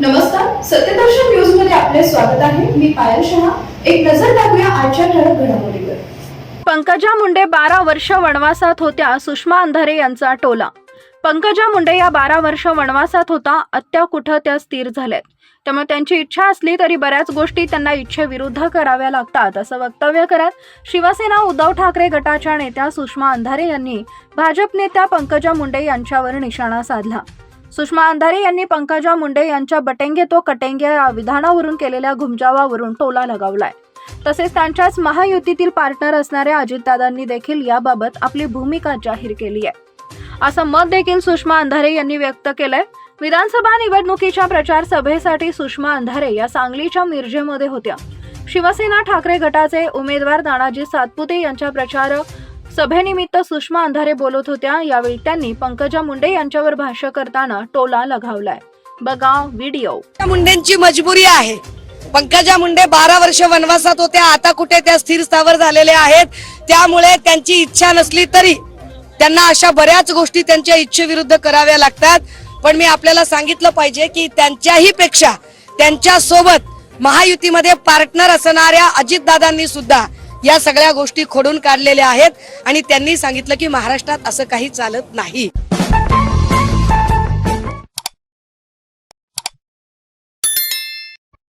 नमस्कार सत्यदर्शन न्यूजमध्ये आपले स्वागत आहे. मी पायल शहा. एक नजर टाकूया आजच्या ठळक घडामोडीवर. पंकजा मुंडे बारा वर्ष वनवासात होत्या सुषमा अंधारे यांचा टोला. पंकजा मुंडे या बारा वर्ष वनवासात होता अत्या कुठं त्या स्थिर झाल्यात. त्यामुळे त्यांची इच्छा असली तरी बऱ्याच गोष्टी त्यांना इच्छेविरुद्ध कराव्या लागतात असं वक्तव्य करत शिवसेना उद्धव ठाकरे गटाच्या नेत्या सुषमा अंधारे यांनी भाजप नेत्या पंकजा मुंडे यांच्यावर निशाणा साधला. सुषमा अंधारे यांनी पंकजा मुंडे यांच्या बटेंगे तो कटेंगे या विधानावरून केलेल्या घुमजावावरून टोला लगावलाय. तसेच त्यांच्याच महायुतीतील पार्टनर असणाऱ्या अजितदादांनी देखील याबाबत आपली भूमिका जाहीर केली आहे. असं मत देखील सुषमा अंधारे यांनी व्यक्त केलंय. विधानसभा निवडणुकीच्या प्रचार सभेसाठी सुषमा अंधारे या सांगलीच्या मिरजेमध्ये होत्या. शिवसेना ठाकरे गटाचे उमेदवार दानाजी सातपुते यांच्या प्रचार सभेनिमित्त सुषमा अंधारे बोलत होत्या. यावेळी त्यांनी पंकजा मुंडे यांच्यावर भाष्य करताना टोला लगावलाय. बघा व्हिडिओ. मुंडेंची मजबुरी आहे. पंकजा मुंडे बारा वर्ष वनवासात होत्या आता कुठे त्या स्थिर स्थावर झालेल्या आहेत? त्यामुळे त्यांची इच्छा नसली तरी त्यांना अशा बऱ्याच गोष्टी त्यांच्या इच्छेविरुद्ध कराव्या लागतात. पण मी आपल्याला सांगितलं पाहिजे की त्यांच्याही पेक्षा त्यांच्यासोबत महायुतीमध्ये पार्टनर असणाऱ्या अजितदादांनी सुद्धा या सगळ्या गोष्टी खोडून काढलेल्या आहेत आणि त्यांनी सांगितलं की महाराष्ट्रात असं काही चालत नाही.